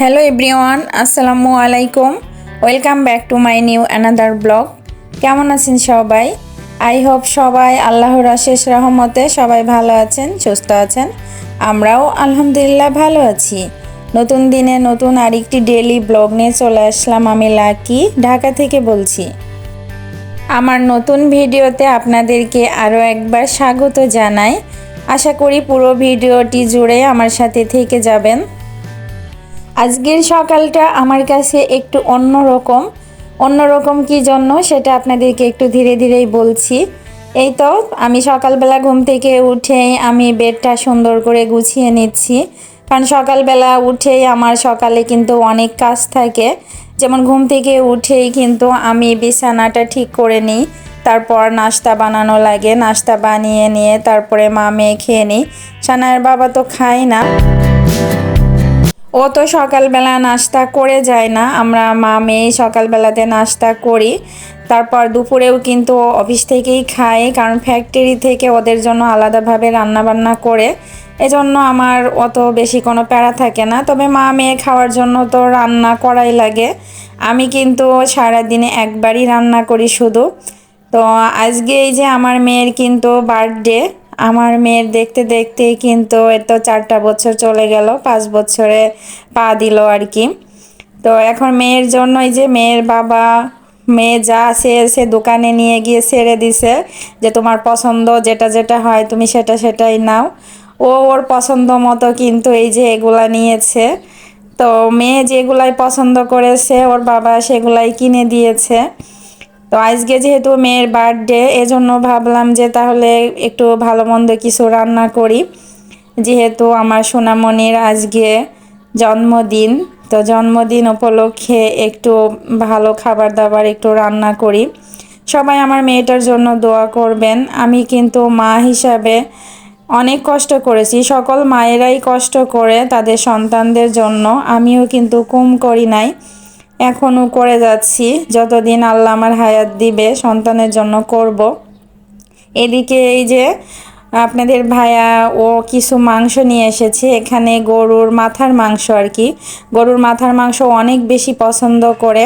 Hello everyone আসসালামু আলাইকুম welcome back to my new another blog কেমন আছেন সবাই? আই হোপ সবাই আল্লাহর আশেষ রহমতে সবাই ভালো আছেন, সুস্থ আছেন। আমরাও আলহামদুলিল্লাহ ভালো আছি। নতুন দিনে নতুন আরেকটি ডেলি ব্লগ নিয়ে চলে আসলাম আমি লাকি, ঢাকা থেকে বলছি। আমার নতুন ভিডিওতে আপনাদেরকে আরও একবার স্বাগত জানাই। আশা করি পুরো ভিডিওটি জুড়ে আমার সাথে থেকে যাবেন। আজকের সকালটা আমার কাছে একটু অন্যরকম অন্যরকম কি জন্য সেটা আপনাদেরকে একটু ধীরে ধীরেই বলছি। এই তো, আমি সকালবেলা ঘুম থেকে উঠেই আমি বেডটা সুন্দর করে গুছিয়ে নিচ্ছি। কারণ সকালবেলা উঠেই আমার সকালে কিন্তু অনেক কাজ থাকে। যেমন ঘুম থেকে উঠেই কিন্তু আমি বিছানাটা ঠিক করে নিই, তারপর নাস্তা বানানো লাগে। নাস্তা বানিয়ে নিয়ে তারপরে মা মেয়ে খেয়ে নিই। সানায়ের বাবা তো খায় না। ও তো সকালবেলা নাস্তা করে যায় না। আমরা মা মেয়ে সকালবেলাতে নাস্তা করি। তারপর দুপুরেও কিন্তু অফিস থেকেই খাই কারণ ফ্যাক্টরি থেকে ওদের জন্য আলাদাভাবে রান্নাবান্না করে। এজন্য আমার অত বেশি কোনো প্যারা থাকে না। তবে মা মেয়ে খাওয়ার জন্য তো রান্না করাই লাগে। আমি কিন্তু সারাদিনে একবারই রান্না করি শুধু। তো আজকে এই যে আমার মেয়ের কিন্তু বার্থডে আমার মেয়ের দেখতে দেখতে কিন্তু এত চারটা বছর চলে গেল, পাঁচ বছরে পা দিল আর কি। তো এখন মেয়ের জন্যই যে মেয়ের বাবা, মেয়ে যা সে সে দোকানে নিয়ে গিয়ে ছেড়ে দিছে যে তোমার পছন্দ যেটা যেটা হয় তুমি সেটা সেটাই নাও। ও ওর পছন্দ মতো কিন্তু এই যে এগুলা নিয়েছে। তো মেয়ে যেগুলাই পছন্দ করেছে, ওর বাবা সেগুলাই কিনে দিয়েছে। তো আজকে যেহেতু মেয়ের বার্থডে এজন্য ভাবলাম যে তাহলে একটু ভালো মন্দ কিছু রান্না করি। যেহেতু আমার সোনামণির আজকে জন্মদিন, তো জন্মদিন উপলক্ষে একটু ভালো খাবার দাবার একটু রান্না করি। সবাই আমার মেয়েটার জন্য দোয়া করবেন। আমি কিন্তু মা হিসাবে অনেক কষ্ট করেছি। সকল মায়েরাই কষ্ট করে তাদের সন্তানদের জন্য। আমিও কিন্তু কম করি নাই। এখনও করে যাচ্ছি, যতদিন আল্লাহ আমার হায়াত দিবে, সন্তানের জন্য করব। এদিকে এই যে আপনাদের ভাইয়া ও কিছু মাংস নিয়ে এসেছে, এখানে গরুর মাথার মাংস আর কি। গরুর মাথার মাংস অনেক বেশি পছন্দ করে,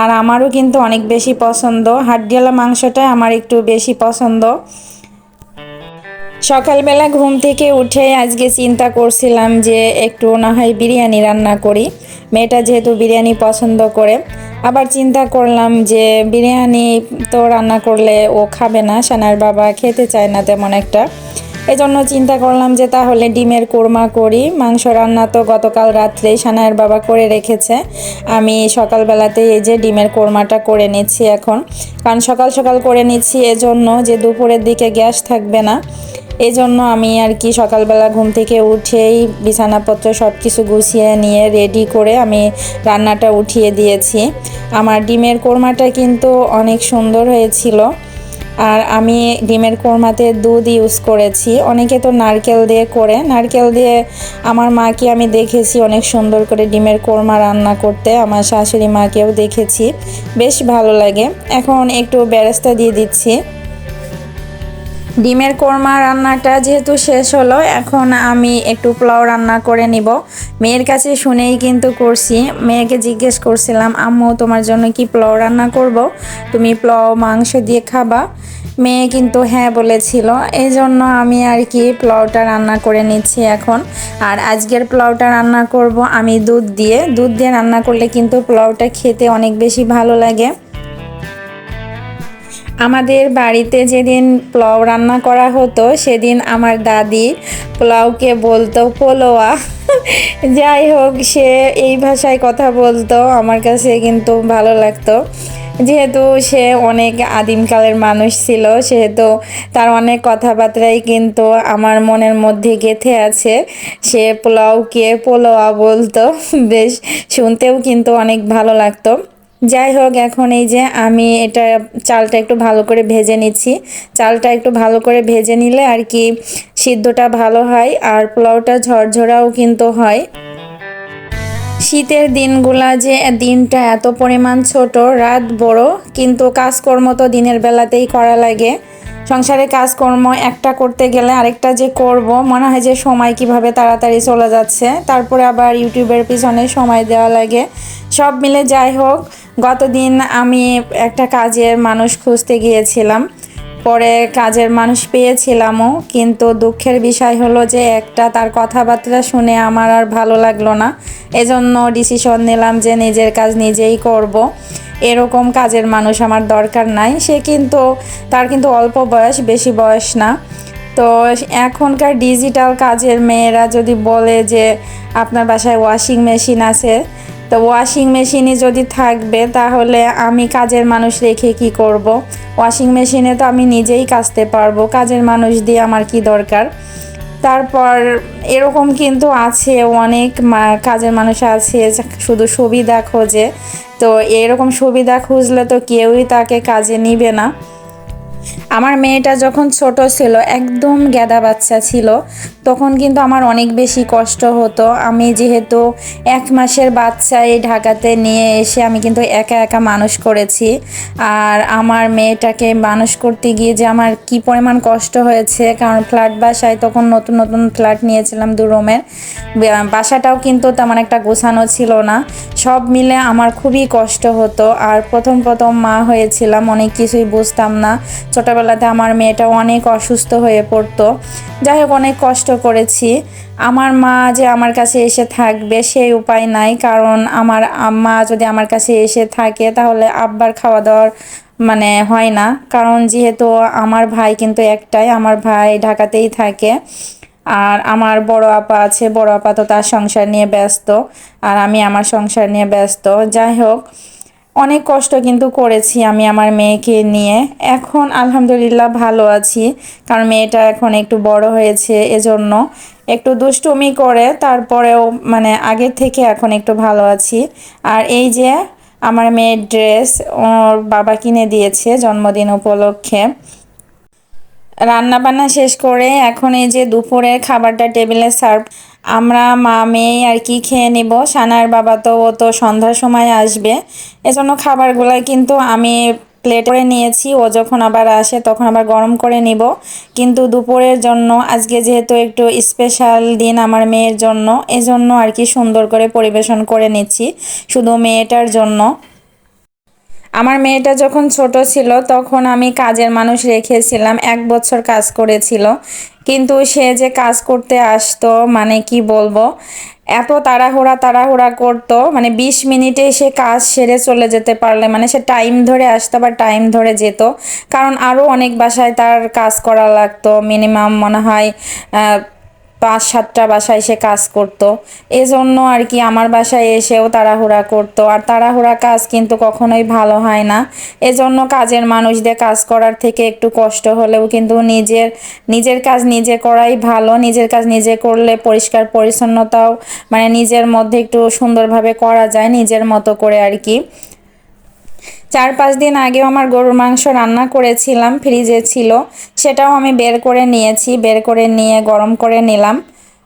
আর আমারও কিন্তু অনেক বেশি পছন্দ। হাড্ডিয়ালা মাংসটাই আমার একটু বেশি পছন্দ। সকালবেলা ঘুম থেকে উঠে আজকে চিন্তা করছিলাম যে একটু না হয় বিরিয়ানি রান্না করি। মেয়েটা যেহেতু বিরিয়ানি পছন্দ করে, আবার চিন্তা করলাম যে বিরিয়ানি তো রান্না করলে ও খাবে না, সানার বাবা খেতে চায় না তেমন একটা। এজন্য চিন্তা করলাম যে তাহলে ডিমের কোরমা করি। মাংস রান্না তো গতকাল রাত্রেই সানায়ের বাবা করে রেখেছে। আমি সকালবেলাতে এই যে ডিমের কোরমাটা করে নিচ্ছি এখন। কারণ সকাল সকাল করে নিচ্ছি এজন্য যে দুপুরের দিকে গ্যাস থাকবে না। এই জন্য আমি আর কি সকালবেলা ঘুম থেকে উঠেই বিছানাপত্র সব কিছু গুছিয়ে নিয়ে রেডি করে আমি রান্নাটা উঠিয়ে দিয়েছি। আমার ডিমের কোরমাটা কিন্তু অনেক সুন্দর হয়েছিল। আর আমি ডিমের কোরমাতে দুধ ইউজ করেছি। অনেকে তো নারকেল দিয়ে করে। নারকেল দিয়ে আমার মাকে আমি দেখেছি অনেক সুন্দর করে ডিমের কোরমা রান্না করতে। আমার শাশুড়ি মাকেও দেখেছি। বেশ ভালো লাগে। এখন একটু বেরেস্তা দিয়ে দিচ্ছি। ডিমের কোরমা রান্নাটা যেহেতু শেষ হলো, এখন আমি একটু পোলাও রান্না করে নিব। মেয়ের কাছে শুনেই কিন্তু করছি। মেয়েকে জিজ্ঞেস করছিলাম, আম্মু, তোমার জন্য কি পোলাও রান্না করব? তুমি পোলাও, মাংস দিয়ে খাবা? মেয়ে কিন্তু হ্যাঁ বলেছিল। এই জন্য আমি আর কি পোলাওটা রান্না করে নিচ্ছি এখন। আর আজকের পোলাওটা রান্না করব আমি দুধ দিয়ে। দুধ দিয়ে রান্না করলে কিন্তু পোলাওটা খেতে অনেক বেশি ভালো লাগে। আমাদের বাড়িতে যেদিন পোলাও রান্না করা হতো, সেদিন আমার দাদি পোলাওকে বলতো, পোলোয়া। যাই হোক, সে এই ভাষায় কথা বলতো, আমার কাছে কিন্তু ভালো লাগতো। যেহেতু সে অনেক আদিমকালের মানুষ ছিল, সেহেতু তার অনেক কথাবার্তাই কিন্তু আমার মনের মধ্যে গেঁথে আছে। সে পোলাওকে পোলোয়া বলতো, বেশ শুনতেও কিন্তু অনেক ভালো লাগতো। যাই হোক এখন এই যে আমি এটা চালটা একটু ভালো করে ভেজে নিচ্ছি। চালটা একটু ভালো করে ভেজে নিলে আর কি সিদ্ধটা ভালো হয় আর পোলাওটা ঝরঝরাও কিন্তু হয়। শীতের দিনগুলা যে দিনটা এত পরিমাণ ছোট, রাত বড়, কিন্তু কাজকর্ম তো দিনের বেলাতেই করা লাগে। সংসারে কাজকর্ম একটা করতে গেলে আরেকটা যে করব, মনে হয় যে সময় কীভাবে তাড়াতাড়ি চলে যাচ্ছে। তারপরে আবার ইউটিউবের পিছনে সময় দেওয়া লাগে। সব মিলে যাই হোক গতদিন আমি একটা কাজের মানুষ খুঁজতে গিয়েছিলাম। পরে কাজের মানুষ পেয়েছিলামও, কিন্তু দুঃখের বিষয় হলো যে একটা তার কথাবার্তা শুনে আমার আর ভালো লাগল না। এজন্য ডিসিশন নিলাম যে নিজের কাজ নিজেই করব। এরকম কাজের মানুষ আমার দরকার নাই। সে কিন্তু, তার কিন্তু অল্প বয়স, বেশি বয়স না। তো এখনকার ডিজিটাল কাজের মেয়েরা যদি বলে যে আপনার বাসায় ওয়াশিং মেশিন আছে তো ওয়াশিং মেশিনই যদি থাকবে, তাহলে আমি কাজের মানুষ রেখে কি করব। ওয়াশিং মেশিনে তো আমি নিজেই কাচতে পারব, কাজের মানুষ দিয়ে আমার কি দরকার? তারপর এরকম কিন্তু আছে, অনেক কাজের মানুষ আছে, শুধু সুবিধা খোঁজে। তো এরকম সুবিধা খুঁজলে তো কেউই তাকে কাজে নিবে না। আমার মেয়েটা যখন ছোট ছিল, একদম গ্যাদা বাচ্চা ছিল, তখন কিন্তু আমার অনেক বেশি কষ্ট হতো। আমি যেহেতু এক মাসের বাচ্চা এই ঢাকাতে নিয়ে এসে আমি কিন্তু একা একা মানুষ করেছি। আর আমার মেয়েটাকে মানুষ করতে গিয়ে যে আমার কি পরিমাণ কষ্ট হয়েছে, কারণ ফ্ল্যাট বাসায় তখন নতুন নতুন ফ্ল্যাট নিয়েছিলাম দু রুমের বাসাটাও কিন্তু তেমন একটা গোছানো ছিল না। সব মিলে আমার খুবই কষ্ট হতো। আর প্রথম প্রথম মা হয়েছিলাম, অনেক কিছুই বুঝতাম না। ছোটোবেলাতে আমার মেয়েটা অনেক অসুস্থ হয়ে পড়তো। যাই হোক, অনেক কষ্ট করেছি। আমার মা যে আমার কাছে এসে থাকবে সেই উপায় নাই, কারণ আমার মা যদি আমার কাছে এসে থাকে তাহলে আব্বার খাওয়া দাওয়ার মানে হয় না। কারণ যেহেতু আমার ভাই কিন্তু একটাই, আমার ভাই ঢাকাতেই থাকে। আর আমার বড় আপা আছে, বড় আপা তো তার সংসার নিয়ে ব্যস্ত। আর আমি আমার সংসার নিয়ে ব্যস্ত। যাই হোক অনেক কষ্ট কিন্তু করেছি আমি আমার মেয়েকে নিয়ে। এখন আলহামদুলিল্লাহ ভালো আছি, কারণ মেয়েটা এখন একটু বড় হয়েছে এজন্য। একটু দুষ্টুমি করে, তারপরেও মানে আগের থেকে এখন একটু ভালো আছি। আর এই যে আমার মেয়ের ড্রেস ওর বাবা কিনে দিয়েছে জন্মদিন উপলক্ষে। রান্না বান্না শেষ করে এখন এই যে দুপুরের খাবারটা টেবিলে সার্ভ আমরা মা, মেয়ে আর কি খেয়ে নিব। সানার বাবা তো, ও তো সন্ধ্যার সময় আসবে। এজন্য খাবারগুলো কিন্তু আমি প্লেট করে নিয়েছি। ও যখন আবার আসে তখন আবার গরম করে নিব। কিন্তু দুপুরের জন্য, আজকে যেহেতু একটু স্পেশাল দিন আমার মেয়ের জন্য, এজন্য আর কি সুন্দর করে পরিবেশন করে নিচ্ছি। শুধু মেয়েটার জন্য। আমার মেয়েটা যখন ছোট ছিল, তখন আমি কাজের মানুষ রেখেছিলাম, এক বছর কাজ করেছিল। কিন্তু সে যে কাজ করতে আসতো মানে কি বলব, এত তাড়াহুড়া তাড়াহুড়া করতো মানে বিশ মিনিটে সে কাজ সেরে চলে যেতে পারলে মানে সে টাইম ধরে আসতো বা টাইম ধরে যেত। কারণ আরও অনেক বাসায় তার কাজ করা লাগতো, মিনিমাম মনে হয় পাঁচ সাতটা বাসায় সে কাজ করত। এজন্য আর কি আমার বাসায় এসেও তাড়াহুড়া করতো। আর তাড়াহুড়া কাজ কিন্তু কখনোই ভালো হয় না। এজন্য কাজের মানুষদের কাজ করার থেকে একটু কষ্ট হলেও কিন্তু নিজের নিজের কাজ নিজে করাই ভালো। নিজের কাজ নিজে করলে পরিষ্কার পরিচ্ছন্নতাও মানে নিজের মধ্যে একটু সুন্দরভাবে করা যায় নিজের মতো করে আর কি। চার পাঁচ দিন আগেও আমার গরুর মাংস রান্না করেছিলাম ফ্রিজে ছিল। সেটাও আমি বের করে নিয়েছি, বের করে নিয়ে গরম করে নিলাম।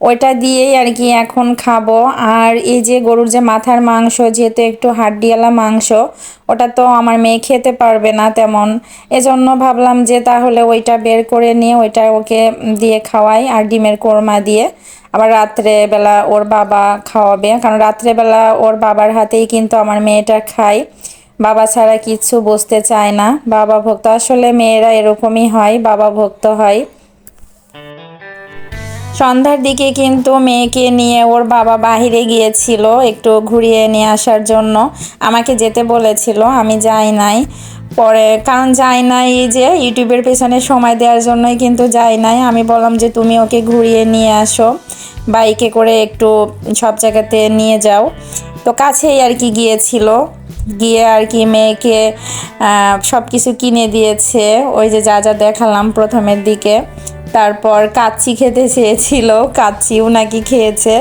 ওইটা দিয়েই আর কি এখন খাব। আর এই যে গরুর যে মাথার মাংস, যেহেতু একটু হাড্ডিওয়ালা মাংস, ওটা তো আমার মেয়ে খেতে পারবে না তেমন। এজন্য ভাবলাম যে তাহলে ওইটা বের করে নিয়ে ওইটা ওকে দিয়ে খাওয়াই আর ডিমের কোরমা দিয়ে। আবার রাত্রেবেলা ওর বাবা খাওয়াবে, কারণ রাত্রেবেলা ওর বাবার হাতেই কিন্তু আমার মেয়েটা খায়। বাবা ছাড়া কিছু বুঝতে চায় না। বাবা ভক্ত। আসলে মেয়েরা এরকমই হয়, বাবা ভক্ত হয়। সন্ধ্যার দিকে কিন্তু মেয়েকে নিয়ে ওর বাবা বাহিরে গিয়েছিল একটু ঘুরিয়ে নিয়ে আসার জন্য। আমাকে যেতে বলেছিল, আমি যাই নাই। পরে, কারণ যাই নাই এই যে ইউটিউবের পেছনে সময় দেওয়ার জন্যই কিন্তু যাই নাই। আমি বললাম যে, তুমি ওকে ঘুরিয়ে নিয়ে আসো। বাইকে করে একটু সব জায়গাতে নিয়ে যাও। তো কাছেই আর কি গিয়েছিল। গিয়ে আর কি মেয়েকে সব কিছু কিনে দিয়েছে। ওই যে যা যা দেখালাম প্রথমের দিকে। তারপর কাচ্চি খেতে চেয়েছিল, কাচ্চিও নাকি খেয়েছে।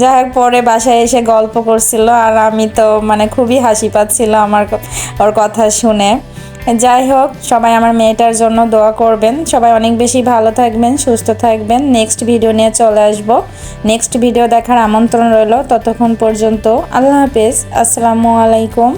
যাই হোক, পরে বাসায় এসে গল্প করছিল আর আমি তো মানে খুবই হাসি পাচ্ছিল আমার ওর কথা শুনে। যাই হোক, সবাই আমার মেয়েটার জন্য দোয়া করবেন। সবাই অনেক বেশি ভালো থাকবেন, সুস্থ থাকবেন। নেক্সট ভিডিও নিয়ে চলে আসব। নেক্সট ভিডিও দেখার আমন্ত্রণ রইল ততক্ষণ পর্যন্ত। আল্লাহ হাফেজ। আসসালামু আলাইকুম।